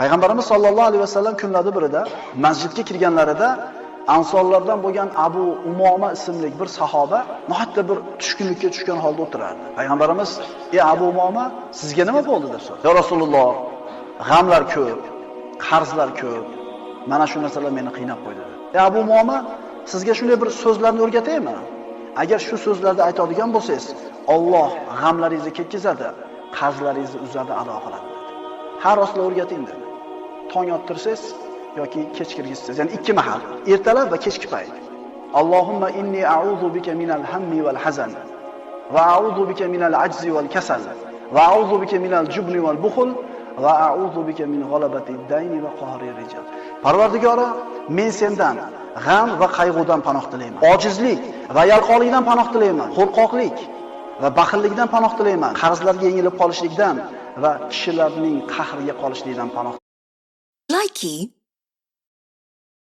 Payg'ambarimiz sollallohu alayhi vasallam kunlardan birida masjidga kirganlarida ansorlardan bo'lgan Abu Umoma ismli bir sahoba nihoyatda bir tushkunlikka tushgan holda o'tirardi. Payg'ambarimiz: "Ey Abu Umoma, sizga nima bo'ldi?" deb so'radi. "Ya Rasululloh, g'amlar ko'p, qarzlar ko'p. Mana shu narsalar meni qiynab qo'ydi." "Ey Abu Umoma, sizga shunday bir so'zlarni o'rgataymi? Agar shu so'zlarni aytadigan bo'lsangiz, Alloh g'amlaringizni ketkazadi, qarzlaringizni uzadi, ado qiladi." dedi. Har rostla o'rgating dedi. Tong ottirsangiz yoki kech kirgizsangiz, ya'ni ikki mahal, ertalab va kechki payt. Allohumma inni a'udhu bika minal hammi wal hazan va a'udhu bika minal ajzi wal kasal va a'udhu bika minal jubni wal bukhl va a'udhu bika min g'alabati dayni va qahri rijal. Parvardigora, men sendan g'am va qayg'udan panoh tilayman. Ojizlik va yalqonlikdan panoh tilayman. Qo'rqoqlik va baxillikdan panoh tilayman. Qarzlarga yengilib qolishlikdan va kishilarning qahriga qolishlikdan panoh Nike